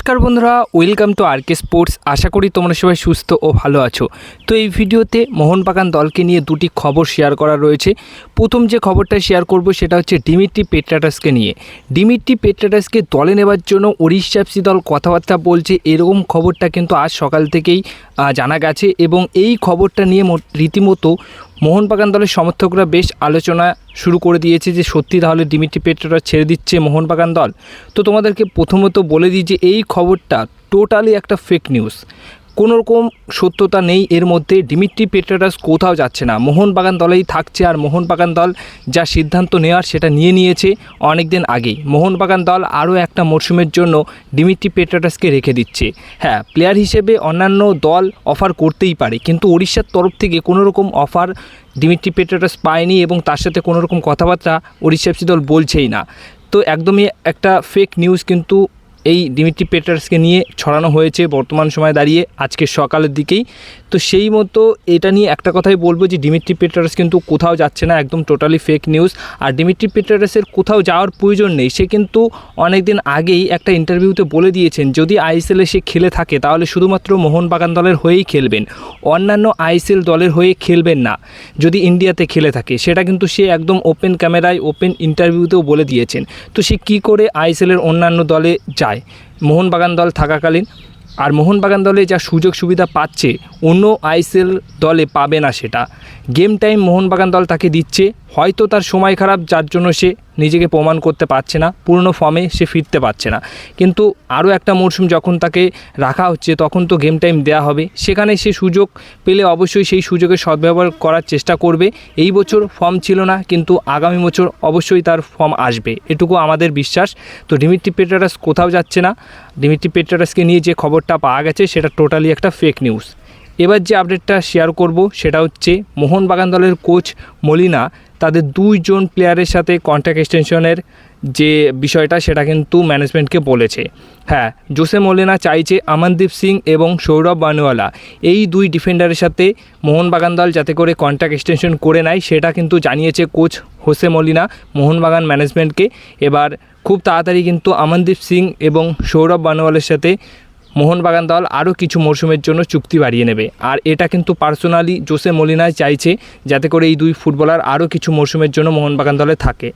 নমস্কার বন্ধুরা welcome to RK sports আশা করি তোমরা সবাই সুস্থ ও ভালো আছো। তো এই ভিডিওতে মোহনবাগান দলকে নিয়ে দুটি খবর শেয়ার করা রয়েছে। প্রথম যে খবরটা শেয়ার করব সেটা হচ্ছে ডিমিট্রি পেট্রাটাসকে নিয়ে। ডিমিট্রি পেট্রাটাসকে দলে নেবার জন্য ওড়িশা এফসি দল কথাবার্তা বলছে, এরকম খবরটা কিন্তু আজ সকাল থেকেই জানা গেছে এবং এই খবরটা নিয়ে রীতিমতো মোহনবাগান দলের সমর্থকরা বেশ আলোচনা শুরু করে দিয়েছে যে সত্যি তাহলে ডিমিট্রি পেট্রোরা ছেড়ে দিচ্ছে মোহনবাগান দল। তো তোমাদেরকে প্রথমত বলে দিই যে এই খবরটা টোটালি একটা ফেক নিউজ কোনো রকম সত্যতা নেই, এর মধ্যে ডিমিট্রি পেট্রাটাস কোথাও যাচ্ছে না। মোহনবাগান দলেই থাকছে আর মোহনবাগান দল যা সিদ্ধান্ত নেওয়ার সেটা নিয়ে নিয়েছে অনেক দিন আগেই। মোহনবাগান দল আরও একটা মরশুমের জন্য ডিমিট্রি পেট্রাটাসকে রেখে দিচ্ছে। হ্যাঁ প্লেয়ার হিসেবে অন্যান্য দল অফার করতেই পারে, কিন্তু ওড়িশার তরফ থেকে কোনো রকম অফার ডিমিট্রি পেট্রাটাস পায়নি এবং তার সাথে কোনো রকম কথাবার্তা ওড়িশা দল বলছেই না। তো একদমই একটা ফেক নিউজ কিন্তু এই ডিমিট্রি পেটার্সকে নিয়ে ছড়ানো হয়েছে বর্তমান সময়ে দাঁড়িয়ে, আজকে সকালের দিকেই। তো সেই মতো এটা নিয়ে একটা কথাই বলব যে ডিমিট্রি পেটার্স কিন্তু কোথাও যাচ্ছে না, একদম টোটালি ফেক নিউজ আর ডিমিট্রি পেটার্সের কোথাও যাওয়ার প্রয়োজন নেই। সে কিন্তু অনেক দিন আগেই একটা ইন্টারভিউতে বলে দিয়েছেন, যদি আইএসএলে সে খেলে থাকে, তাহলে শুধুমাত্র মোহনবাগান দলের হয়েই খেলবেন। অন্যান্য আইএসএল দলের হয়ে খেলবেন না, যদি ইন্ডিয়াতে খেলে থাকে। সেটা কিন্তু সে একদম ওপেন ক্যামেরায় ওপেন ইন্টারভিউতেও বলে দিয়েছেন। তো সে কী করে আইএসএলের অন্যান্য দলে যায় মোহনবাগান দল থাকাকালীন। আর মোহনবাগান দলে যা সুযোগ সুবিধা পাচ্ছে, অন্য আইএসএল দলে পাবে না সেটা। গেম টাইম মোহনবাগান দল তাকে দিচ্ছে। হয়তো তার সময় খারাপ, যার জন্য সে নিজেকে প্রমাণ করতে পারছে না পুরনো ফর্মে সে ফিরতে পারছে না। কিন্তু আরও একটা মরশুম যখন তাকে রাখা হচ্ছে, তখন তো গেম টাইম দেওয়া হবে। সেখানে সে সুযোগ পেলে অবশ্যই সেই সুযোগের সদ্ব্যবহার করার চেষ্টা করবে। এই বছর ফর্ম ছিল না, কিন্তু আগামী বছর অবশ্যই তার ফর্ম আসবে। এটুকু আমাদের বিশ্বাস। তো ডিমিট্রি পেট্রাটাস কোথাও যাচ্ছে না। ডিমিট্রি পেট্রাটাসকে নিয়ে যে খবরটা পাওয়া গেছে, সেটা টোটালি একটা ফেক নিউজ এবার যে আপডেটটা শেয়ার করব, সেটা হচ্ছে মোহনবাগান দলের কোচ মলিনা। তাদের দুইজন প্লেয়ারের সাথে কন্ট্যাক্ট এক্সটেনশনের যে বিষয়টা, সেটা কিন্তু ম্যানেজমেন্টকে বলেছে। হ্যাঁ জোসে মলিনা চাইছে আমনদীপ সিং এবং সৌরভ বানুয়ালা। এই দুই ডিফেন্ডারের সাথে মোহনবাগান দল যাতে করে কন্ট্যাক্ট এক্সটেনশন করে নেয়, সেটা কিন্তু জানিয়েছে কোচ হোসে মলিনা, মোহনবাগান ম্যানেজমেন্টকে এবার খুব তাড়াতাড়ি কিন্তু আমনদীপ সিং এবং সৌরভ বানুয়ালের সাথে মোহনবাগান দল আরও কিছু মরশুমের জন্য চুক্তি বাড়িয়ে নেবে। আর এটা কিন্তু পার্সোনালি জোসে মলিনায় চাইছে, যাতে করে এই দুই ফুটবলার আরও কিছু মরশুমের জন্য মোহনবাগান দলে থাকে।